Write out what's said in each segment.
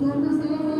Siendo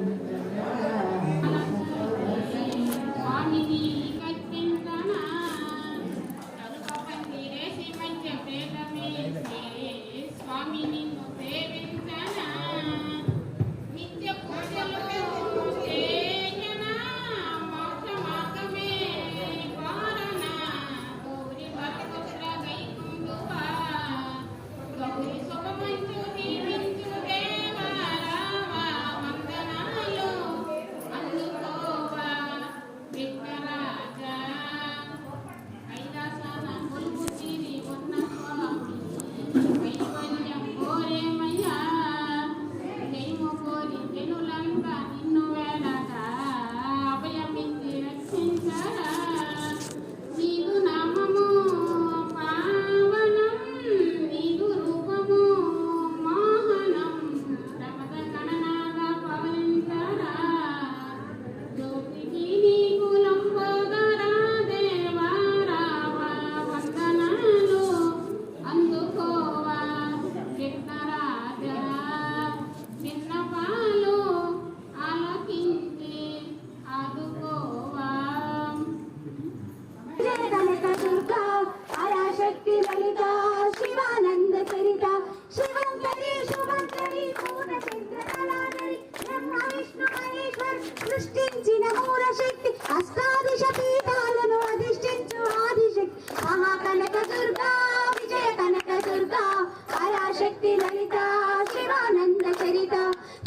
హరిత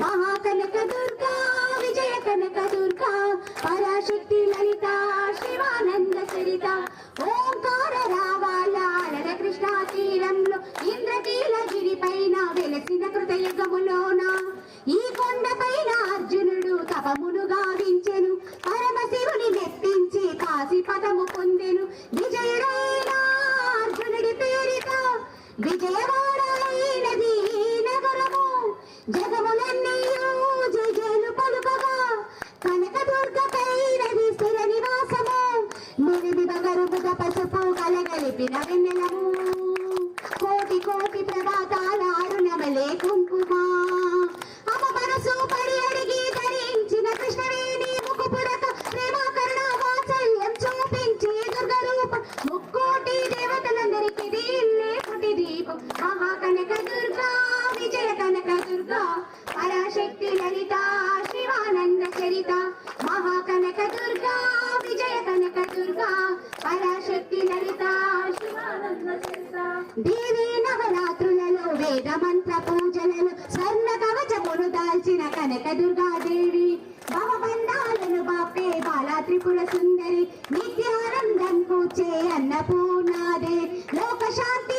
మహాకనక దుర్గా విజయ కనక దుర్గా పరాశక్తి లలిత శివానంద చరిత ఓంకార రావాల నర కృష్ణ తీరంలో ఇంద్రకీలగిరి పైన వెలసిన కృతయుగములోన. ఈ కొండ పైన అర్జునుడు తపమును గావించెను పరమశివుని మెప్పించి కాశీ పదము పొందెను. విజయుడైన అర్జునుడి పేరిత విజయవా మునిది బగరు పసుపు కలగలిపిన వెన్నెలము. కోటి కోటి ప్రభాతాల అరుణమలే కుంకుమ. అమ మనసు పడి అడిగి ధరించిన కృష్ణవేణి ముఖపురక ప్రేమ కరుణ వాత్సల్యం చూపించి దుర్గ రూపం ముక్కోటి దేవతలందరికీ దీన్నే పుటి దీపం. మహాకనక దుర్గా విజయ కనక దుర్గా పరాశక్తి లలిత శివానంద చరిత. మహాకనక దుర్గా విజయ కనక దుర్గా. పరాశక్తి లలిత దేవి నవరాత్రులలో వేద మంత్ర పూజలలో స్వర్ణ కవచమును దాల్చిన కనక దుర్గాదేవి భవబంధాలను బాపే బాలా త్రిపుర సుందరి. నిత్యానందం కూర్చే అన్నపూర్ణాదే. లోక శాంతి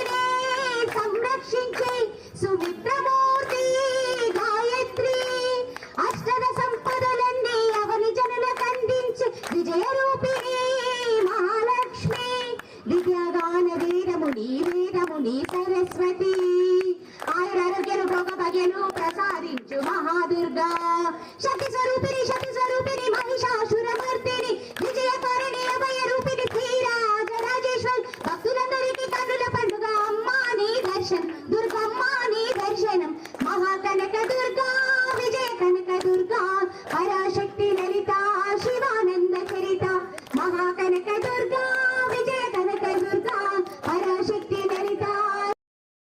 মুর্দা সব কিছু রূপে